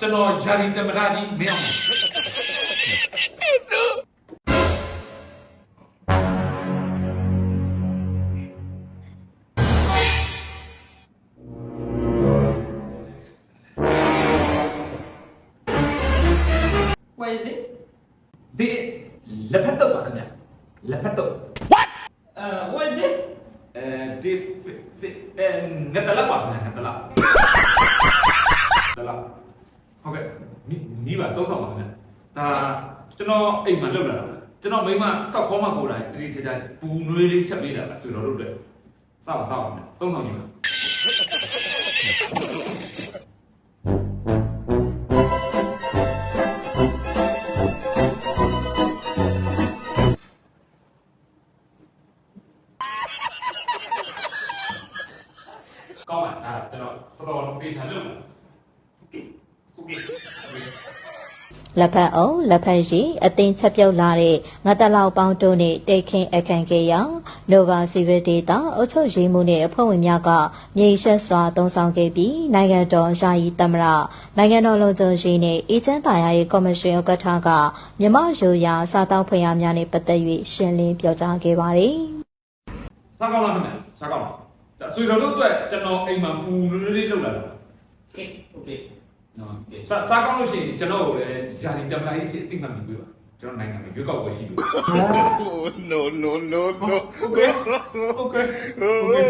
ကျွန်တော်ယာရီတမရကြီးမင်းအောင်ဝယ်လေဒီလက်ဖက်တော့ပါခင်ဗျာလက်ဖက်တော့အဲဝယ်လေအဲဒီအဲငါတလာပါခင်ဗျာငါတလာတလာ ဟုတ်ကဲ့မိပါသုံးဆောင်ပါခင်ဗျဒါကျွန်တော်အိမ်မှာလှုပ်လာတာကျွန်တော်မိမစောက်ခေါမကိုတိုင်းတတိစေတာပူနွေးလေးချက်ပေးတာပါဆိုတော့လုပ်တယ်စောက်ပါစောက်ပါခင်ဗျသုံးဆောင်ကြည့်ပါကောင်းပါဒါကျွန်တော်တော်တော်ပေးချင်လို့ လက်ဖက်အုပ်လက်ဖက်ရည်အသင်ချက်ပြုတ်လာတဲ့ငါတလောက်ပေါင်းတို့နဲ့တိတ်ခင်းအခန့်ခဲ့ရာနိုဗာစီဗီဒေတာအုပ်ချုပ်ရေးမှုနဲ့အဖွဲ့ဝင်များကမြေရှက်စွာတုံးဆောင်ခဲ့ပြီးနိုင်ငံတော်ယာယီသမ္မတနိုင်ငံတော်လုံခြုံရေးနဲ့အေဂျင့်တာယာရေးကော်မရှင်ဥက္ကဋ္ဌကမြမရိုရာစားတောက်ဖွင့်ရများနဲ့ပတ်သက်၍ရှင်းလင်းပြောကြားခဲ့ပါတယ် စားကောင်းလားခင်ဗျစားကောင်းလားဒါဆွေတော်တို့အတွက်ကျွန်တော်အိမ်မှာပူနွေးလေးလောက်လာတာ โอเคโอเค နော်စားစားကောင်းလို့ရှိရင်ကျွန်တော်ကိုလည်းယာလီတမလိုက်ဖြစ်အသိမှတ်ပြီးပေးပါကျွန်တော်နိုင်ငံမှာရွေးကောက်ပွဲရှိလို့ Oh, no, no, no, no. Okay. Okay. Okay.